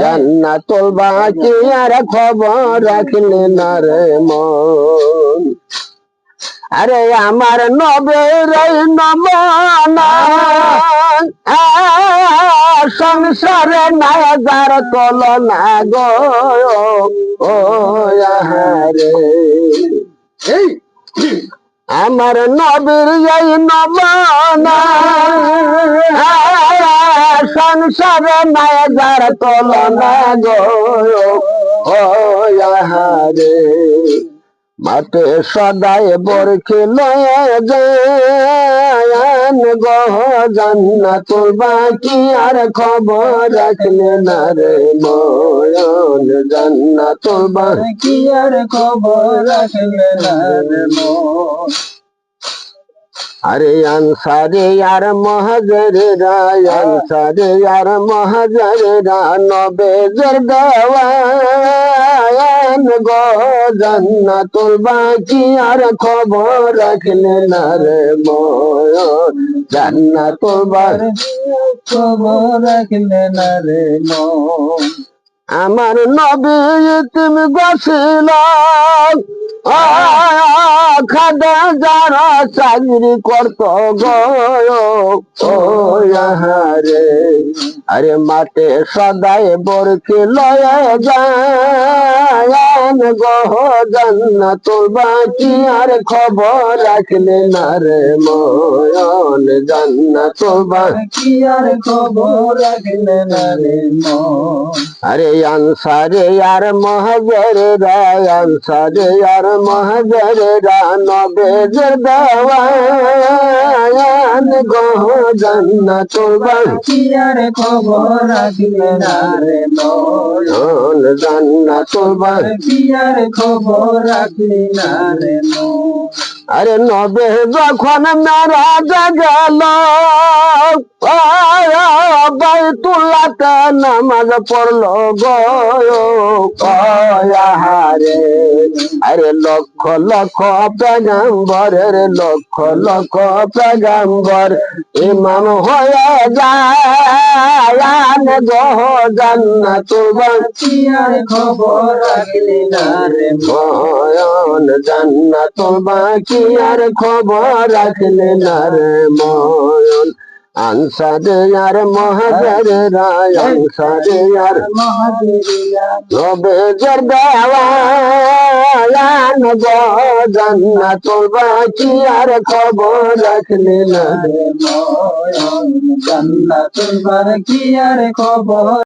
জান্নাতুল বাকি আর খবর রাখলে না রে মন। আরে আমার নবের নমনা। সংসারে না যার তল না গো। ও আহারে। এই। আমার নবীর এই নমনা। সংসারে নাই যার তলনা গো ও আহারে। মাঠে সদায় বরখে লয়ে যান গো, জান্নাতুল বাকি আর খবর রাখলে না রে ময়ন। জান্নাতুল বাকি কি আর খবর রাখলে না রে মন আরে আনসারে আর মহাজরে রায় আনসারে আর মহাজরে রা নবেজর দেওয়ান গো জান্নাতুল বাকি আর খবর রাখলে না রে ময়। জান্নাতুল বাকি খবর রাখলে না রে মন আমার নবী তুমি গছিল খাদা যারা চাকরি করত গরে আরে মাঠে সদাই বরকে লয়ে যান গহ জান্নাতুল বাকি আর খবর রাখলে না রে ময়ন জান্নাতুল বাকি কি আর খবর রাখলে না রে মন আরে আনসারে আর মহাজরে রায় আনসারে আর মহাজরে নবেজর দেওয়ান গহ জান্নাতুল বাকি কি আর খবর রাখলে না রে মন জান্নাতুল বাকি কি আর খবর রাখলি না রে মন আরে নবে যখন মেরা গেল বাইতুল্লাতে নামাজ পড়ল গয়ারে আরে লক্ষ লক্ষ পেগাম্বরের লক্ষ লক্ষ পেগাম্বর ইমাম হয়ে যায়। গহ জান্নাতুল আর খবর রাখলি না রে। জান্নাতুল বাকি আর খবর রাখলে না রে ময়ন আনসারে আর মহাজারে রায় আনসারে আর নবে জর গো জান্নাতুল বাকি আর খবর রাখলে না রে রে মন জান্নাতুল বাকি আর খবর